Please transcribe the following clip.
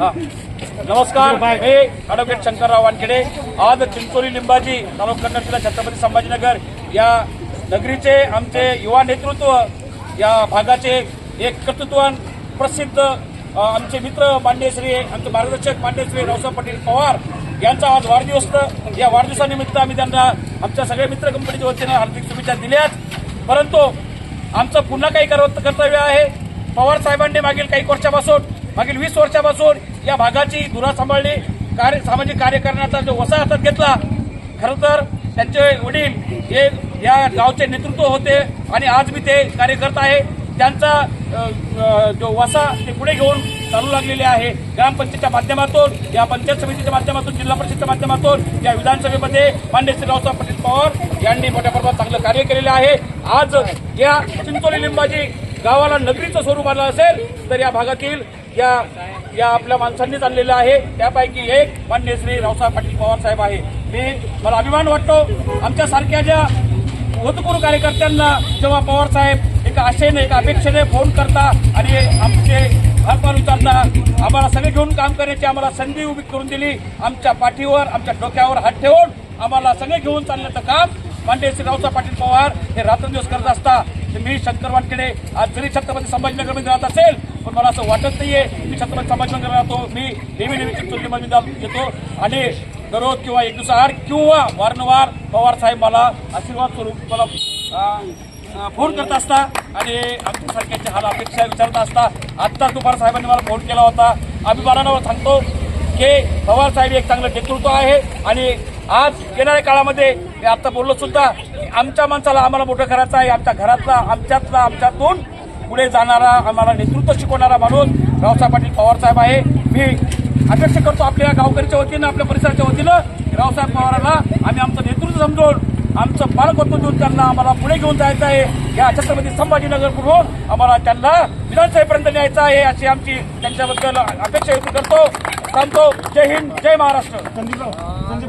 हा. नमस्कार. मी ॲडव्होकेट शंकरराव वानखेडे. आज चिंचोली लिंबाजी तालुका कन्नड जिल्हा छत्रपती संभाजीनगर या नगरीचे आमचे युवा नेतृत्व या भागाचे एक कर्तृत्वान प्रसिद्ध आमचे मित्र मान्य श्री आमचे मार्गदर्शक मान्य श्री रावसाहेब पाटील पवार यांचा आज वाढदिवस. या वाढदिवसानिमित्त आम्ही त्यांना आमच्या सगळ्या मित्र कंपनीच्या वतीने हार्दिक शुभेच्छा दिल्याच परंतु आमचं पुन्हा काही करत- कर्तव्य आहे. पवार साहेबांनी मागील काही वर्षापासून मागील वीस वर्षापासून या भागाची धुरा सांभाळली कार्य सामाजिक कार्य करण्याचा जो वसा हातात घेतला खरं तर त्यांचे वडील हे या गावचे नेतृत्व होते आणि आज मी ते कार्य करत आहे. त्यांचा जो वसा ते पुढे घेऊन चालू लागलेले आहे. ग्रामपंचायतच्या माध्यमातून या पंचायत समितीच्या माध्यमातून जिल्हा परिषदच्या माध्यमातून या विधानसभेमध्ये मान्य श्री रावसाहेब पाटील पवार यांनी मोठ्या प्रमाणात चांगलं कार्य केलेलं आहे. आज या चिंचोली लिंबाजी गावाला नगरीचं स्वरूप आलं असेल तर या भागातील या या आपल्या माणसांनीच आणलेलं आहे. त्यापैकी एक मान्य श्री रावसाहेब पाटील पवार साहेब आहे. मी मला अभिमान वाटतो आमच्यासारख्या ज्या भूतपूर्व कार्यकर्त्यांना जेव्हा पवार साहेब एका आशेने एका अपेक्षेने फोन करता आणि आमचे हातपार उचलता आम्हाला सगळे घेऊन काम करण्याची आम्हाला संधी उभी करून दिली आमच्या पाठीवर आमच्या डोक्यावर हात ठेवून आम्हाला सगळे घेऊन चालण्याचं काम. मांडे श्री रावसाहेब पाटील पवार हे रात्रंदिवस करत असता. तर मी शंकर वानखेडे आज जरी छत्रपती संभाजीनगरमध्ये राहत असेल पण मला असं वाटत नाहीये मी छत्रपती संभाजीनगर राहतो मी नेहमी नेहमी चिंचोलीमध्ये येतो. आणि दररोज किंवा एक दिवसाआड किंवा वारंवार पवार साहेब मला आशीर्वाद स्वरूप मला फोन करत असता आणि आमच्या सारख्याची हाल अपेक्षा विचारत असता. आत्ताच दुपार साहेबांनी मला फोन केला होता. अभिमानावर सांगतो की पवार साहेब एक चांगलं नेतृत्व आहे आणि आज येणाऱ्या काळामध्ये मी आत्ता बोललो सुद्धा की आमच्या माणसाला आम्हाला मोठं करायचं आहे. आमच्या घरातला आमच्यातला आमच्यातून पुढे जाणारा आम्हाला नेतृत्व शिकवणारा माणूस रावसाहेब पाटील पवार साहेब आहे. मी अपेक्षा करतो आपल्या गावकरीच्या वतीनं आपल्या परिसराच्या वतीनं रावसाहेब पवारांना आम्ही आमचं नेतृत्व समजून आमचं पालकत्व देऊन त्यांना आम्हाला पुढे घेऊन जायचं आहे. या छत्रपती संभाजीनगर करून आम्हाला त्यांना विधानसभेपर्यंत न्यायचं आहे अशी आमची त्यांच्याबद्दल अपेक्षा व्यक्त करतो. सांगतो जय हिंद जय महाराष्ट्र.